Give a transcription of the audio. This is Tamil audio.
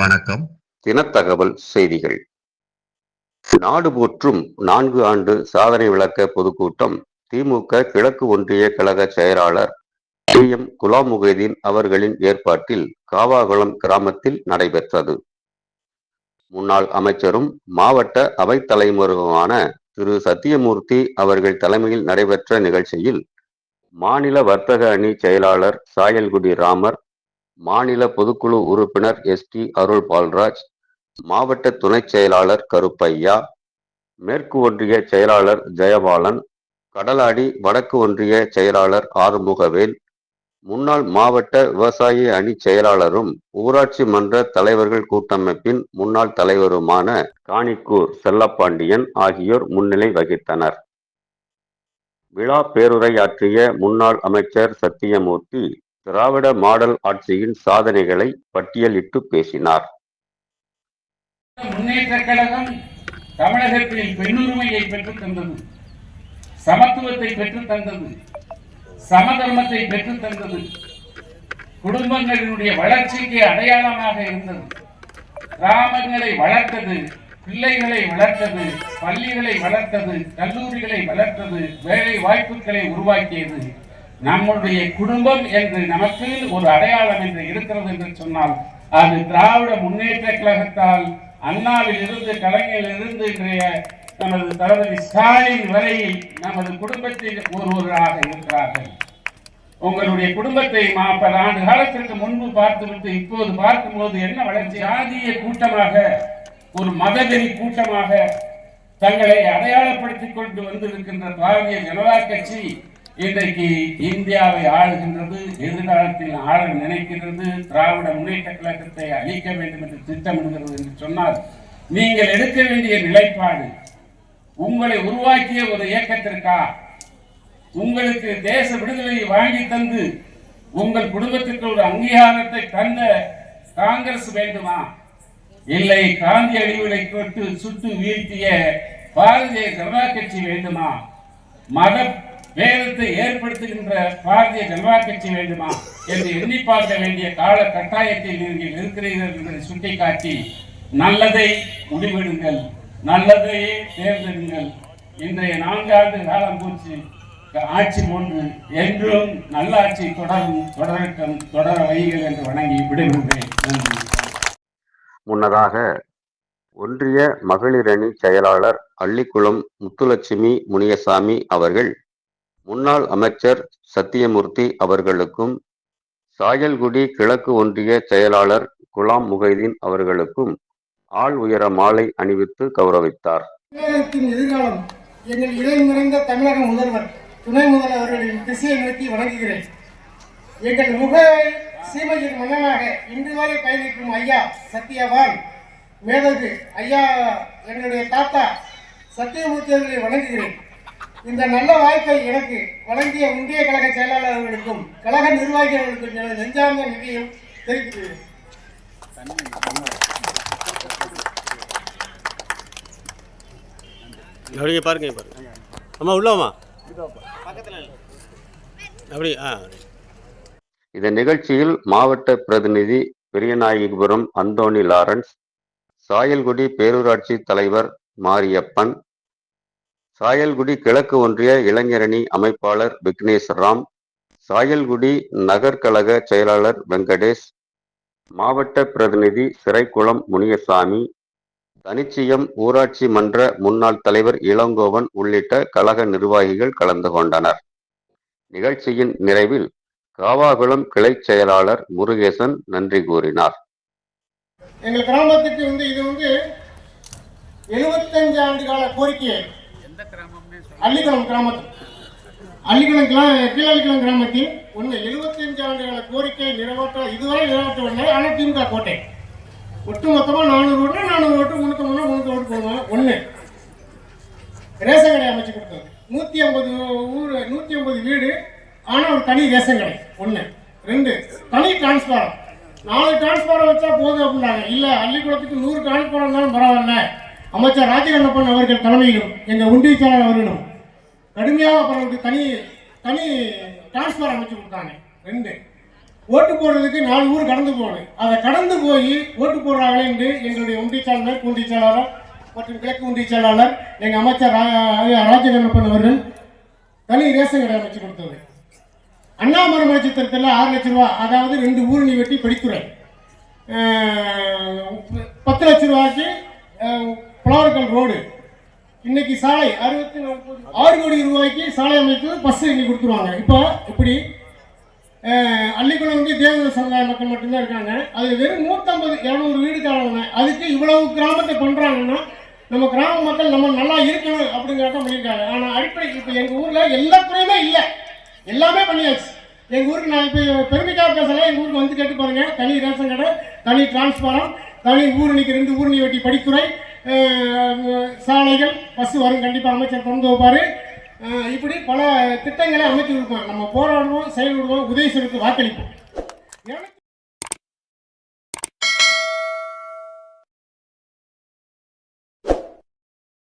வணக்கம். தினத்தகவல் செய்திகள். நாடு போற்றும் நான்கு ஆண்டு சாதனை விளக்க பொதுக்கூட்டம் திமுக கிழக்கு ஒன்றிய கழக செயலாளர் டி எம் குலாம் முகைதீன் அவர்களின் ஏற்பாட்டில் காவாகுளம் கிராமத்தில் நடைபெற்றது. முன்னாள் அமைச்சரும் மாவட்ட அவைத்தலைவருமான திரு. சத்தியமூர்த்தி அவர்கள் தலைமையில் நடைபெற்ற நிகழ்ச்சியில் மாநில வர்த்தக அணி செயலாளர் சாயல்குடி ராமர் மாநில பொதுக்குழு உறுப்பினர் எஸ் டி அருள் பால்ராஜ் மாவட்ட துணைச் செயலாளர் கருப்பையா மேற்கு ஒன்றிய செயலாளர் ஜெயபாலன் கடலாடி வடக்கு ஒன்றிய செயலாளர் ஆறுமுகவேல் முன்னாள் மாவட்ட விவசாய அணி செயலாளரும் ஊராட்சி மன்ற தலைவர்கள் கூட்டமைப்பின் முன்னாள் தலைவருமான காணிக்கூர் செல்லப்பாண்டியன் ஆகியோர் முன்னிலை வகித்தனர். விழா பேருரையாற்றிய முன்னாள் அமைச்சர் சத்தியமூர்த்தி திராவிட மாடல் ஆட்சியின் சாதனைகளை பட்டியலிட்டு பேசினார். முன்னேற்ற கழகம் தமிழகத்தில் பெண்ணுரிமையை பெற்றுத் தந்தது. சமத்துவத்தை பெற்றுத் தந்தது. சமதர்மத்தை பெற்றுத் தந்தது. குடும்பங்களினுடைய வளர்ச்சிக்கு அடையாளமாக இருந்தது. கிராமங்களை வளர்த்தது பிள்ளைகளை வளர்த்தது பள்ளிகளை வளர்த்தது கல்லூரிகளை வளர்த்தது வேலை வாய்ப்புகளை உருவாக்கியது. நம்முடைய குடும்பம் என்று நமக்கு ஒரு அடையாளம் என்று இருக்கிறது என்று சொன்னால் அது திராவிட முன்னேற்ற கழகத்தால் அண்ணாவில் இருந்து கலைஞரில் இருந்து இன்றைய நமது தளபதி ஸ்டாலின் வரை நமது குடும்பத்தில் ஒருவராக இருக்கிறார்கள். உங்களுடைய குடும்பத்தை பல ஆண்டு காலத்திற்கு முன்பு பார்த்துவிட்டு இப்போது பார்க்கும்போது என்ன வளர்ச்சி? ஆதிய கூட்டமாக ஒரு மதவெறி கூட்டமாக தங்களை அடையாளப்படுத்திக் கொண்டு வந்திருக்கின்ற பாரதிய ஜனதா கட்சி இன்றைக்கு இந்தியாவை ஆளுகின்றது எதிர்காலத்தில் ஆள நினைக்கின்றது திராவிட முன்னேற்ற கழகத்தை அழிக்க வேண்டும் என்று திட்டமிடுகிறது என்று சொன்னால் நீங்கள் எடுக்க வேண்டிய நிலைப்பாடு உங்களை உருவாக்கிய ஒரு இயக்கத்திற்கா? உங்களுக்கு தேச விடுதலையை வாங்கி தந்து உங்கள் குடும்பத்திற்கு ஒரு அங்கீகாரத்தை தந்த காங்கிரஸ் வேண்டுமா? இல்லை காந்தி அழிவுகளை கொட்டு சுட்டு வீழ்த்திய பாரதிய ஜனதா கட்சி வேண்டுமா? மத வேதத்தை ஏற்படுத்துகின்ற பாரதிய ஜனதா கட்சி வேண்டுமா என்று எண்ணி பார்க்க வேண்டிய கால கட்டாயத்தில் நீங்கள் இருக்கிறீர்கள் என்பதை சுட்டிக்காட்டி நல்லதை முடிவெடுங்கள் நல்லதையே தேர்ந்தெடுங்கள். இன்றைய நான்காண்டு காலம் போச்சு. ஆட்சி ஒன்று என்றும் நல்லாட்சி தொடரும் தொடரட்டும் தொடர வைகள் என்று வணங்கி விடுகின்றேன் முன்னதாக ஒன்றிய மகளிரணி செயலாளர் அள்ளிக்குளம் முத்துலட்சுமி முனியசாமி அவர்கள் முன்னாள் அமைச்சர் சத்தியமூர்த்தி அவர்களுக்கும் சாயல்குடி கிழக்கு ஒன்றிய செயலாளர் குலாம் முகைதீன் அவர்களுக்கும் ஆள் உயர மாலை அணிவித்து கௌரவித்தார். தமிழகத்தின் எதிர்காலம் எங்கள் இறை நிறைந்த தமிழக முதல்வர் துணை முதல்வர்களின் திசையை நோக்கி வணங்குகிறேன். எங்கள் முகவை சீமையின் மன்னனாக இன்று வரை பயணிக்கும் ஐயா சத்யவான் மேதகு ஐயா எங்களுடைய தாத்தா சத்தியமூர்த்தி அவர்களை வணங்குகிறேன். இந்த நல்ல வாய்ப்பை எனக்கு வழங்கிய ஒன்றிய கழக செயலாளர்களுக்கும் கழக நிர்வாகிகளுக்கும் எனது நெஞ்சார்ந்த நிதியும் அப்படிங்க பாருங்க அம்மா உள்ளவாம்மா அப்படி ஆ. இந்த நிகழ்ச்சியில் மாவட்ட பிரதிநிதி பெரியநாயகிபுரம் அந்தோணி லாரன்ஸ் சாயல்குடி பேரூராட்சி தலைவர் மாரியப்பன் சாயல்குடி கிழக்கு ஒன்றிய இளைஞரணி அமைப்பாளர் விக்னேஷ் ராம் சாயல்குடி நகர்கழக செயலாளர் வெங்கடேஷ் மாவட்ட பிரதிநிதி சிறைக்குளம் முனியசாமி தனிச்சியம் ஊராட்சி மன்ற முன்னாள் தலைவர் இளங்கோவன் உள்ளிட்ட கழக நிர்வாகிகள் கலந்து கொண்டனர். நிகழ்ச்சியின் நிறைவில் காவாகுளம் கிளை செயலாளர் முருகேசன் நன்றி கூறினார். எங்கள் கிராமத்துக்கு வந்து இது வந்து எழுபத்தஞ்சு ஆண்டு கால கோரிக்கை அள்ளிக்குளம் கிராமத்து. அள்ளிக்குளம் கிளா கீழள்ளிக்குளம் கிராமத்தில் ஒன்று எழுபத்தஞ்சு ஆண்டு கால கோரிக்கை நிறைவேற்ற இதுவரை நிறைவேற்றவில்லை ஆனால் திமுக கோட்டை. ஒட்டு மொத்தமாக நானூறு ஓட்டு நானூறு ஓட்டு முந்நூற்றி மூணு முந்நூற்றி ஓட்டு போடுவாங்க ஒன்று ரேஷன் கடை அமைச்சு கொடுத்தது நூற்றி ஐம்பது ஊர் நூற்றி ஐம்பது வீடு ஆனால் ஒரு தனி ரேஷன் கடை. ஒன்று ரெண்டு தனி டிரான்ஸ்பாரம் நாலு டிரான்ஸ்பாரம் வச்சா போதும் அப்படின்னாங்க. இல்லை அள்ளிக்குளத்துக்கு நூறு டிரான்ஸ்பாரம் இருந்தாலும் பரவாயில்ல. அமைச்சர் ராஜகண்ணப்பன் அவர்கள் தலைமையிலும் எங்கள் ஒன்றிய செயலாளர் அவர்களும். கடுமையாக அப்புறம் தனி தனி டிரான்ஸ்பார் அமைச்சு கொடுத்தாங்க. ரெண்டு. ஓட்டு போடுறதுக்கு நாலு ஊர் கடந்து போகணும் அதை கடந்து போய் ஓட்டு போடுறாங்களே என்று எங்களுடைய ஒன்றிய செயலாளர் ஒன்றிய செயலாளர் மற்றும் கிழக்கு ஒன்றிய செயலாளர் எங்கள் அமைச்சர் ராஜகண்ணப்பன் அவர்கள் தனி ரேஷன் கடை அமைச்சு கொடுத்தது. அண்ணாமலை சித்திரத்தில் ஆறு லட்ச ரூபா அதாவது ரெண்டு ஊரணி வெட்டி படித்துறை. பத்து லட்ச ரூபாய்க்கு புலவர்கள் ரோடு. இன்னைக்கு சாலை அறுபத்தி ஆறு கோடி ரூபாய்க்கு சாலை அமைத்து பஸ் இன்னைக்கு கொடுத்துருவாங்க. இப்போ இப்படி அள்ளிக்குளம் வந்து தேவத சமுதாய மக்கள் மட்டும்தான் இருக்காங்க. அதில் வெறும் நூற்றம்பது இரநூறு வீடு காரணங்க அதுக்கு இவ்வளவு கிராமத்தை பண்ணுறாங்கன்னா நம்ம கிராம மக்கள் நம்ம நல்லா இருக்கணும் அப்படிங்கிறத பண்ணியிருக்காங்க. ஆனால் அடிப்படை இப்போ எங்கள் ஊரில் எல்லா துறையுமே இல்லை. எல்லாமே பண்ணியாச்சு. எங்கள் ஊருக்கு நான் இப்போ பெருமைக்காக பேசலாம் எங்கள் ஊருக்கு வந்து கேட்டு பாருங்கள் தனி ரேஷன் கடை தனி டிரான்ஸ்பாரம் தனி ஊரணிக்கு ரெண்டு ஊரணி வெட்டி படித்துறை சாலைகள் பஸ் வரும். கண்டிப்பாக அமைச்சர் திறந்து வைப்பார் இப்படி பல திட்டங்களை அமைச்சு கொடுப்பாங்க நம்ம போராடுவோம் செயல்படுவோம் உதயசனுக்கு வாக்களிப்போம். எனக்கு